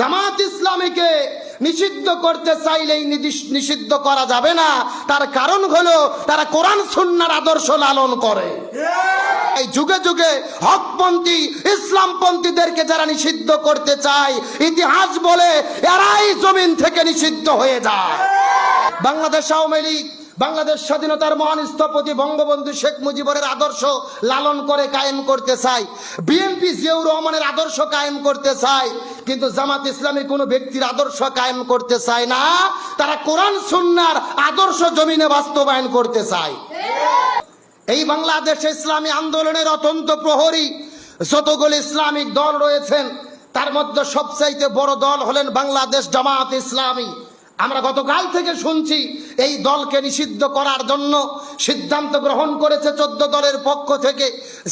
জামাত ইসলামীকে নিষিদ্ধ করতে চাইলেই নিষিদ্ধ করা যাবে না। তার কারণ হলো তারা কোরআন সুন্নার আদর্শ লালন করে। এই যুগে যুগে হকপন্থী ইসলামপন্থীদেরকে যারা নিষিদ্ধ করতে চায় ইতিহাস বলে এরাই জমিন থেকে নিষিদ্ধ হয়ে যায়। বাংলাদেশ আওয়ামী লীগ বাংলাদেশ স্বাধীনতার মহান স্থপতি বঙ্গবন্ধু শেখ মুজিবুরের আদর্শ লালন করে কায়েম করতে চায়। বিএনপি জিয়াউর রহমানের আদর্শ কায়েম করতে চায়, কিন্তু জামাত ইসলামী কোনো ব্যক্তির আদর্শ কায়েম করতে চায় না। তারা কোরআন, সুন্নার আদর্শ জমিনে বাস্তবায়ন করতে চায়। এই বাংলাদেশ ইসলামী আন্দোলনের অত্যন্ত প্রহরী যতগুলো ইসলামিক দল রয়েছেন, তার মধ্যে সবচাইতে বড় দল হলেন বাংলাদেশ জামাত ইসলামী। আমরা গতকাল থেকে শুনছি এই দলকে নিষিদ্ধ করার জন্য সিদ্ধান্ত গ্রহণ করেছে চোদ্দ দলের পক্ষ থেকে।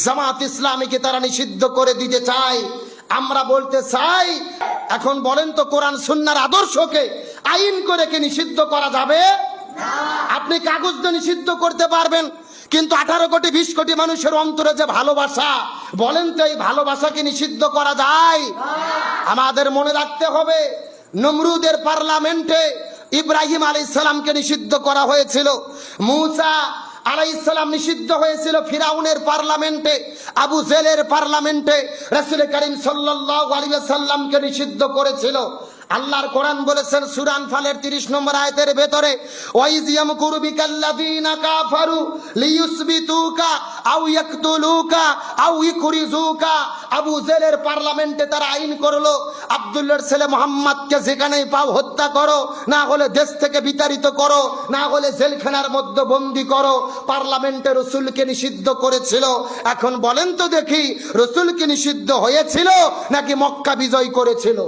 জামাত ইসলামীকে তারা নিষিদ্ধ করে দিতে চায়। আমরা বলতে চাই, এখন বলেন তো কোরআন সুন্নার আদর্শকে আইন করে কি নিষিদ্ধ করা যাবে? আপনি কাগজ নিষিদ্ধ করতে পারবেন, কিন্তু আঠারো কোটি, বিশ কোটি মানুষের অন্তরে যে ভালোবাসা, বলেন তো এই ভালোবাসাকে নিষিদ্ধ করা যায়? আমাদের মনে রাখতে হবে নমরুদের পার্লামেন্টে ইব্রাহিম আলী নিষিদ্ধ করা হয়েছিল। মুসা আলাইসালাম নিষিদ্ধ হয়েছিল ফিরাউনের পার্লামেন্টে, আবু জেলের পার্লামেন্টে। রাসুল করিম সাল্লাহ আলিয়া সাল্লামকে নিষিদ্ধ করেছিল। আল্লাহর কোরআন বলেছেন সুরান ফালের 30 নম্বর আয়াতের ভেতরে, ওয়াইজিয়াম কুরবিকাল্লাযীনা কাফারু লিয়ুসবিতুকা আও ইয়াকতুলুকা আও ইখরিজুকা আবু জেলের পার্লামেন্টে তারা আইন করল, আব্দুল্লাহর ছেলে মোহাম্মদকে যেখানেই পাও হত্যা করো, না হলে দেশ থেকে বিতাড়িত করো, না হলে জেলখানার মধ্যে বন্দি করো। পার্লামেন্টে রসুলকে নিষিদ্ধ করেছিল। এখন বলেন তো দেখি রসুলকে নিষিদ্ধ হয়েছিল, নাকি মক্কা বিজয় করেছিল।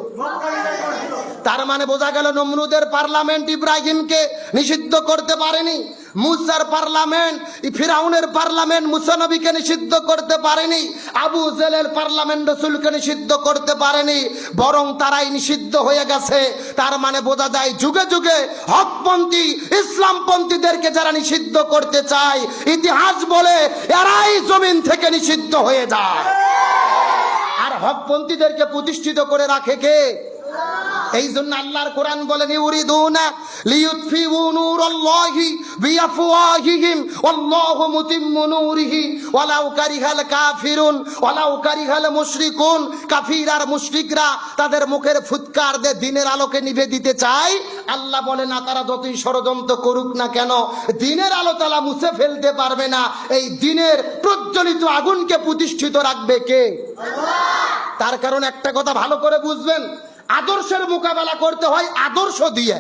তার মানে বোঝা গেল নমরুদের পার্লামেন্ট ইব্রাহিমকে নিষিদ্ধ করতে পারেনি, মুসার পার্লামেন্ট, ফিরাউনের পার্লামেন্ট মুসানবীকে নিষিদ্ধ করতে পারেনি, আবু জেলের পার্লামেন্ট রসুলকে নিষিদ্ধ করতে পারেনি, বরং তারাই নিষিদ্ধ হয়ে গেছে। তার মানে বোঝা যায় যুগে যুগে হকপন্থী, ইসলামপন্থীদেরকে যারা নিষিদ্ধ করতে চায়, ইতিহাস বলে এরাই জমিন থেকে নিষিদ্ধ হয়ে যায়। আর হকপন্থীদেরকে প্রতিষ্ঠিত করে রাখে কে? এই জন্য আল্লাহর কোরআন বলেন ইউরিদুনা লিইউতফিউ নূরাল্লাহি বিআফওয়াহিহিম ওয়াল্লাহু মুতিম্মু নূরিহি ওয়ালাউ কারিহাল কাফিরুন ওয়ালাউ কারিহাল মুশরিকুন। কাফির আর মুশরিকরা তাদের মুখের ফুৎকার দিয়ে দিনের আলোকে নিভে দিতে চায়। আল্লাহ বলে না তারা যতই ষড়যন্ত্র করুক না কেন দিনের আলো তালা মুছে ফেলতে পারবে না। এই দিনের প্রজ্বলিত আগুনকে প্রতিষ্ঠিত রাখবে কে? তার কারণ একটা কথা ভালো করে বুঝবেন আদর্শের মোকাবেলা করতে হয় আদর্শ দিয়ে।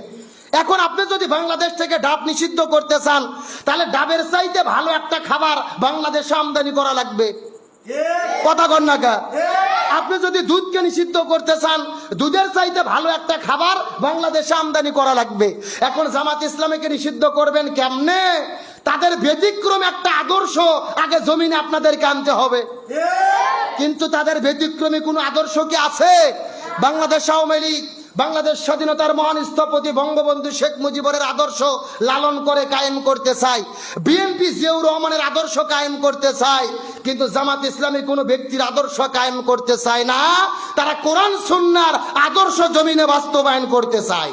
এখন আপনি যদি বাংলাদেশ থেকে ডাব নিষিদ্ধ করতে চান, তাহলে ডাবের চাইতে ভালো একটা খাবার বাংলাদেশে আমদানি করা লাগবে। কথা কন না আপনি যদি দুধকে নিষিদ্ধ করতে চান, দুধের চাইতে ভালো একটা খাবার বাংলাদেশে আমদানি করা লাগবে। এখন জামাত ইসলামীকে নিষিদ্ধ করবেন কেমনে? তাদের ব্যতিক্রম একটা আদর্শ আগে জমিনে আপনাদেরকে আনতে হবে। কিন্তু তাদের ব্যতিক্রমী কোনো আদর্শ কি আছে? বাংলাদেশ আওয়ামী লীগ, বাংলাদেশ স্বাধীনতার মহান স্থপতি বঙ্গবন্ধু শেখ মুজিবুরের আদর্শ লালন করে কায়েম করতে চায় বিএনপি জিয়াউর রহমানের আদর্শ কায়েম করতে চায় কিন্তু জামাত ইসলামী কোনো ব্যক্তির আদর্শ কায়েম করতে চায় না। তারা কোরআন, সুন্নার আদর্শ জমিনে বাস্তবায়ন করতে চায়।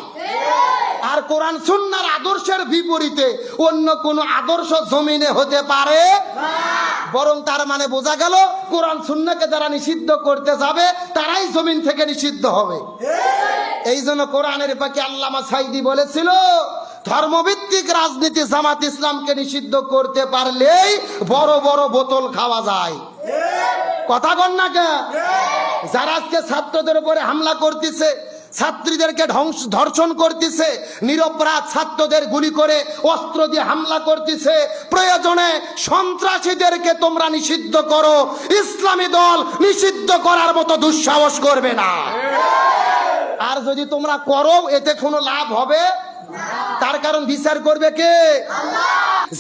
আর কোরআন, সুন্নার আদর্শের বিপরীতে অন্য কোনো আদর্শ জমিনে হতে পারে বরং তার মানে বোঝা গেল, কোরআন সুন্নাকে যারা নিষিদ্ধ করতে যাবে, তারাই জমিন থেকে নিষিদ্ধ হবে। এই জন্য কোরআনের পাখি আল্লামা সাইদি বলেছিল, ধর্মভিত্তিক রাজনীতি জামাত ইসলামকে নিষিদ্ধ করতে পারলেই বড় বড় বোতল খাওয়া যায়। কথা কন না কে? যারা আজকে ছাত্রদের উপরে হামলা করতেছে ছাত্রীদেরকে ধ্বংস, ধর্ষণ করতেছে নিরপরাধ ছাত্রদের গুলি করে, অস্ত্র দিয়ে হামলা করতেছে। প্রয়োজনে সন্ত্রাসীদেরকে তোমরা নিষিদ্ধ করো। ইসলামী দল নিষিদ্ধ করার মতো দুঃসাহস করবে না। আর যদি তোমরা করো, এতে কোনো লাভ হবে? তার কারণ বিচার করবে কে?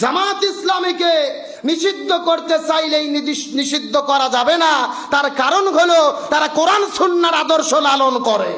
জামাত ইসলামীকে নিষিদ্ধ করতে চাইলেই নিষিদ্ধ করা যাবে না। তার কারণ হলো, তারা কোরআন, সুন্নার আদর্শ লালন করে।